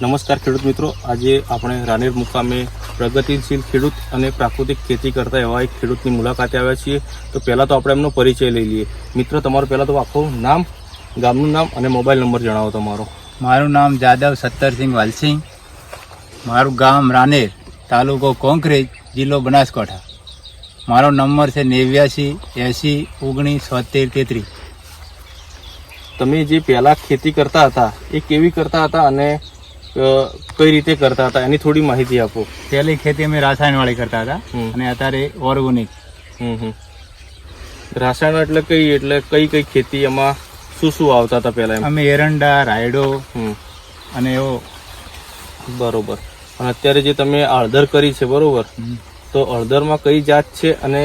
નમસ્કાર ખેડૂત મિત્રો. આજે આપણે રાનેર મુકામે પ્રગતિશીલ ખેડૂત અને પ્રાકૃતિક ખેતી કરતા એવા એક ખેડૂતની મુલાકાતે આવ્યા છીએ. તો પહેલાં તો આપણે એમનો પરિચય લઈ લઈએ. મિત્ર તમારું પહેલાં તો આખું નામ ગામનું નામ અને મોબાઈલ નંબર જણાવો તમારો. મારું નામ જાદવ સત્તરસિંહ વાલસિંહ. મારું ગામ રાનેર તાલુકો કોંકરેજ જિલ્લો બનાસકાંઠા. મારો નંબર છે નેવ્યાસી એંસી ઓગણીસ સોતેર તેત્રીસ. તમે જે પહેલાં ખેતી કરતા હતા એ કેવી કરતા હતા અને કઈ રીતે કરતા હતા? એની થોડી માહિતી આપો. પહેલી ખેતી અમે રાસાયણવાળી કરતા હતા અને અત્યારે ઓર્ગોનિક. રાસાયણ એટલે કઈ? એટલે કઈ કઈ ખેતી એમાં શું શું આવતા હતા પહેલાં અમે એરંડા રાયડો અને એવો બરોબર. અને અત્યારે જે તમે હળદર કરી છે બરોબર? તો હળદરમાં કઈ જાત છે અને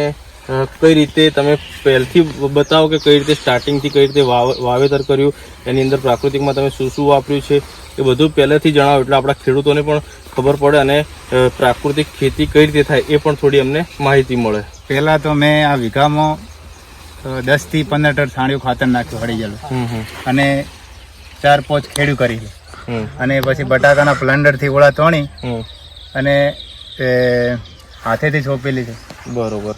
કઈ રીતે તમે પહેલથી બતાવો કે કઈ રીતે સ્ટાર્ટિંગથી કઈ રીતે વાવ- વાવેતર કર્યું? એની અંદર પ્રાકૃતિકમાં તમે શું શું વાપર્યું છે? એ બધું પહેલેથી જણાવો એટલે આપણા ખેડૂતોને પણ ખબર પડે અને પ્રાકૃતિક ખેતી કઈ રીતે થાય એ પણ થોડી અમને માહિતી મળે. પહેલાં તો મેં આ વીઘામાં દસથી પંદર ટન છાણિયું ખાતર નાખ્યું હળી ગયેલું. હમ હમ. અને ચાર પોચ ખેડ્યું કરી અને પછી બટાકાના પ્લન્ડરથી ઓળા તોણી અને એ હાથેથી છોપેલી છે. બરોબર.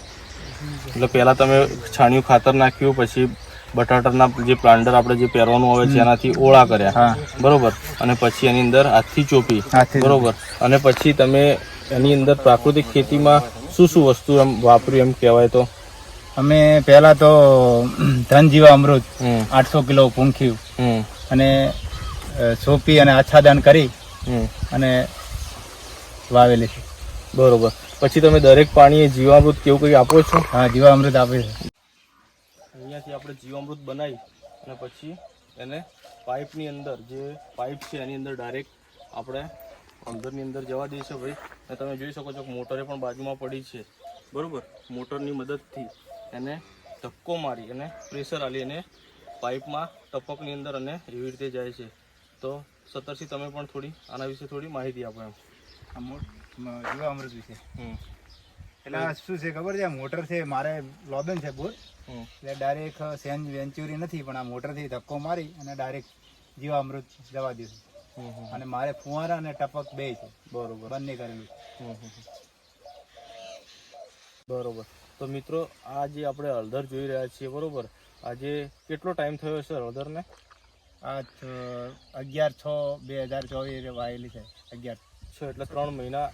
એટલે પહેલાં તમે છાણિયું ખાતર નાખ્યું પછી બટાટાના જે પ્લાન્ટર આપણે જે પહેરવાનું આવે છે એનાથી ઓળા કર્યા. હા. બરોબર? અને પછી એની અંદર હાથથી ચોપી. બરોબર? અને પછી તમે એની અંદર પ્રાકૃતિક ખેતીમાં શું શું વસ્તુ એમ વાપર્યું એમ કહેવાય તો? અમે પહેલા તો ધન જીવા અમૃત આઠસો કિલો પૂંખ્યું. અને સોપી અને આચ્છાદન કરી અને વાવેલી છે. બરોબર. પછી તમે દરેક પાણીએ જીવામૃત કેવું કંઈ આપો છો? હા જીવા અમૃત આપે છે. અહીંયાથી આપણે જીવામૃત બનાવી અને પછી એને પાઇપની અંદર જે પાઇપ છે એની અંદર ડાયરેક્ટ આપણે અંદરની અંદર જવા દઈએ છીએ ભાઈ. અને તમે જોઈ શકો છો કે મોટરે પણ બાજુમાં પડી છે. બરાબર? મોટરની મદદથી એને ધક્કો મારી અને પ્રેશર આલી અને પાઇપમાં ટપકની અંદર અને એવી રીતે જાય છે. તો સત્તરથી તમે પણ થોડી આના વિશે થોડી માહિતી આપો એમ. મ- વિશે એટલે શું છે ખબર છે? મોટર છે મારે લોબેન છે બોર. એટલે ડાયરેક્ટ સેન વેન્ચ્યુરી નથી પણ આ મોટરથી ધક્કો મારી અને ડાયરેક્ટ જીવા અમૃત જવા હમ અને મારે ફુવારા અને ટપક બે છે. બરોબર. બંને કરેલું. બરોબર. તો મિત્રો આ જે આપણે હળદર જોઈ રહ્યા છીએ બરોબર? આજે કેટલો ટાઈમ થયો છે હળદરને? આ અગિયાર છ બે હજાર ચોવીસ વાયેલી છે અગિયાર. છ એટલે ત્રણ મહિના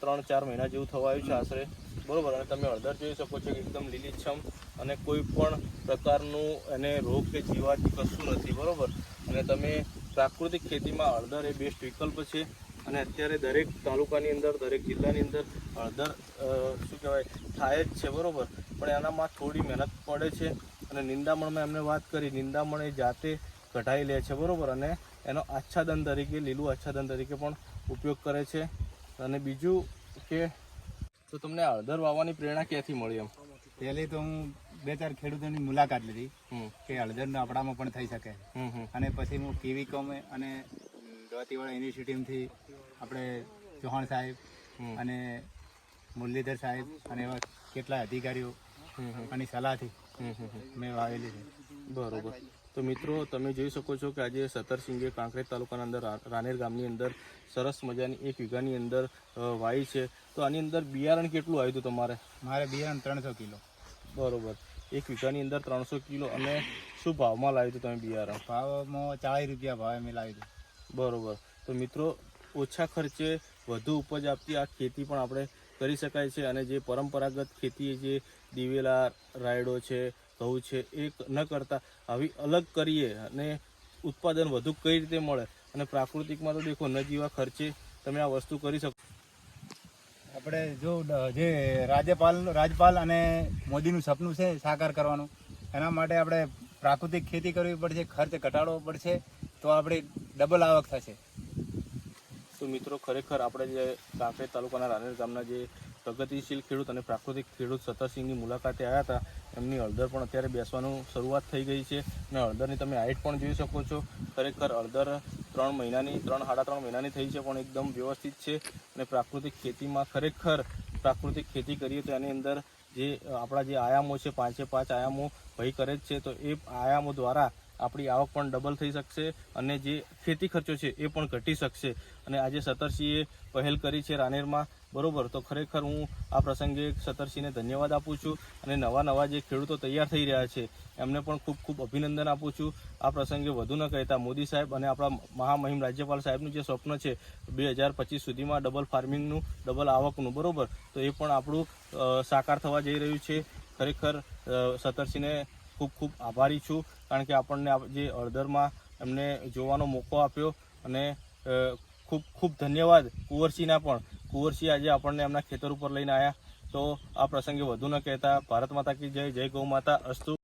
ત્રણ ચાર મહિના જેવું થવાયું છે આશરે. બરાબર અને તમે હળદર જોઈ શકો છો કે એકદમ લીલીછમ અને કોઈ પણ પ્રકારનું એને રોગ કે જીવાત કશું નથી બરાબર? અને તમે પ્રાકૃતિક ખેતીમાં હળદર એ બેસ્ટ વિકલ્પ છે. અને અત્યારે દરેક તાલુકાની અંદર દરેક જિલ્લાની અંદર હળદર શું કહેવાય થાય જ છે બરાબર? પણ એનામાં થોડી મહેનત પડે છે. અને નિંદામણમાં એમને વાત કરી નિંદામણ એ જાતે કઢાઈ લે છે બરાબર? અને એનો આચ્છાદન તરીકે લીલું આચ્છાદન તરીકે પણ ઉપયોગ કરે છે. અને બીજું કે તો તમને હળદર વાવવાની પ્રેરણા ક્યાંથી મળી એમ? પહેલી તો હું બે ચાર ખેડૂતોની મુલાકાત લીધી કે હળદરનો આપણામાં પણ થઈ શકે. અને પછી હું કેવી કોમે અને ગવતીવાળા યુનિવર્સિટીમાંથી આપણે ચૌહાણ સાહેબ અને મુરલીધર સાહેબ અને એવા કેટલા અધિકારીઓ અને સલાહથી. મેં વાવેલી છે. બરોબર. તો મિત્રો તમે જોઈ શકો છો કે આજે સતરસિંગે કાંકરેજ તાલુકાના અંદર રાનેર ગામની અંદર સરસ મજાની એક વીઘાની અંદર વાવી વાઈ છે. તો આની અંદર બિયારણ કેટલું આવ્યું હતું તમારે? મારે બિયારણ ત્રણસો કિલો. બરોબર. એક વીઘાની અંદર ત્રણસો કિલો અને શું ભાવમાં લાવ્યું હતું તમે બિયારણ? ભાવમાં ચાળીસ રૂપિયા ભાવે મેં લાવી દીધું બરોબર. તો મિત્રો ઓછા ખર્ચે વધુ ઉપજ આપતી આ ખેતી પણ આપણે કરી શકાય છે અને જે પરંપરાગત ખેતી જે દિવેલા રાયડો છે ઘઉં છે એ ન કરતા આવી અલગ કરીએ અને ઉત્પાદન વધુ કઈ રીતે મળે? અને પ્રાકૃતિકમાં તો દેખો ન જીવા ખર્ચે તમે આ વસ્તુ કરી શકો. આપણે જો જે રાજ્યપાલ રાજપાલ અને મોદીનું સપનું છે સાકાર કરવાનું એના માટે આપણે પ્રાકૃતિક ખેતી કરવી પડશે ખર્ચ ઘટાડવો પડશે તો આપણે ડબલ આવક થશે. તો મિત્રો ખરેખર આપણે જે કાંકરેજ તાલુકાના રાનેર ગામના જે પ્રગતિશીલ ખેડૂત અને પ્રાકૃતિક ખેડૂત સતરસિંહની મુલાકાતે આવ્યા હતા. એમની હળદર પણ અત્યારે બેસવાનું શરૂઆત થઈ ગઈ છે અને હળદરની તમે હાઇટ પણ જોઈ શકો છો. ખરેખર હળદર ત્રણ મહિનાની, ત્રણ, સાડા ત્રણ મહિનાની થઈ છે પણ એકદમ વ્યવસ્થિત છે અને પ્રાકૃતિક ખેતીમાં ખરેખર પ્રાકૃતિક ખેતી કરીએ તો એની અંદર જે આપણા જે આયામો છે, પાંચે પાંચ આયામો ભય કરે જ છે. તો એ આયામો દ્વારા આપણી આવક પણ ડબલ થઈ શકશે અને જે ખેતી ખર્ચો છે એ પણ ઘટી શકશે. અને આજે સતરસિંહે પહેલ કરી છે રાનેરમાં. બરોબર, તો ખરેખર હું આ પ્રસંગે સતરસિંહને ધન્યવાદ આપું છું અને નવા નવા જે ખેડૂતો તૈયાર થઈ રહ્યા છે, એમને પણ ખૂબ ખૂબ અભિનંદન આપું છું. આ પ્રસંગે વધુ ન કહેતા મોદી સાહેબ અને આપણા મહામહિમ રાજ્યપાલ સાહેબનું જે સ્વપ્ન છે બે હજાર પચીસ સુધીમાં ડબલ ફાર્મિંગનું, ડબલ આવકનું, બરોબર? તો એ પણ આપણું સાકાર થવા જઈ રહ્યું છે. ખરેખર સતરસિંહને ખૂબ ખૂબ આભારી છું, કારણ કે આપણને જે હળદરમાં એમને જોવાનો મોકો આપ્યો અને ખૂબ ખૂબ ધન્યવાદ કુંવરસિંહના પણ. કુંવરસિંહ આજે આપણને એમના ખેતર ઉપર લઈને આવ્યા તો આ પ્રસંગે વધુ ન કહેતા, ભારત માતા કી જય જય ગૌ માતા, અસ્તુ.